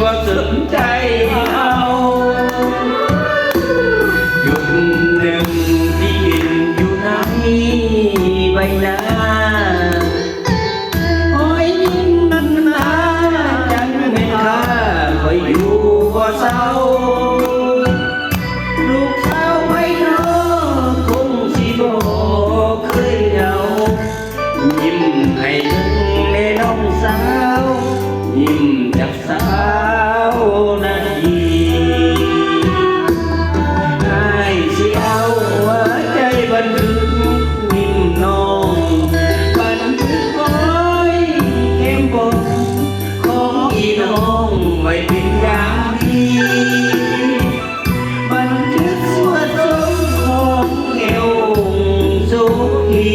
บ่สนใจเขาหยุดหนึ่งที่อยู่ในใบหน้าโอยยิ่งนันหาจังไม่ค่าคอยอยู่บ่เศร้า ไว้เป็นยามีบันทึกสวดสมของเอวสุขี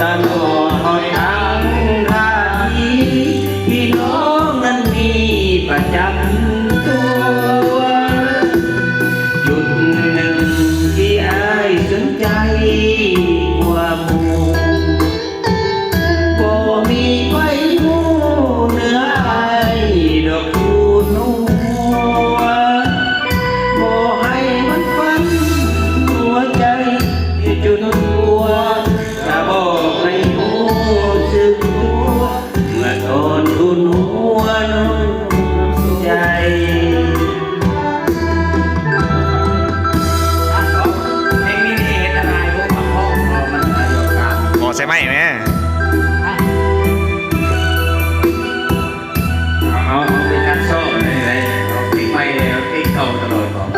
ตาหน่อยทางทาทีพี่น้องนั้นมีประจำ ม้แม่เอาเอาไปทัดโซ่อะไรอะไปีใหมเลยเอาที่เก่าตลอดบอก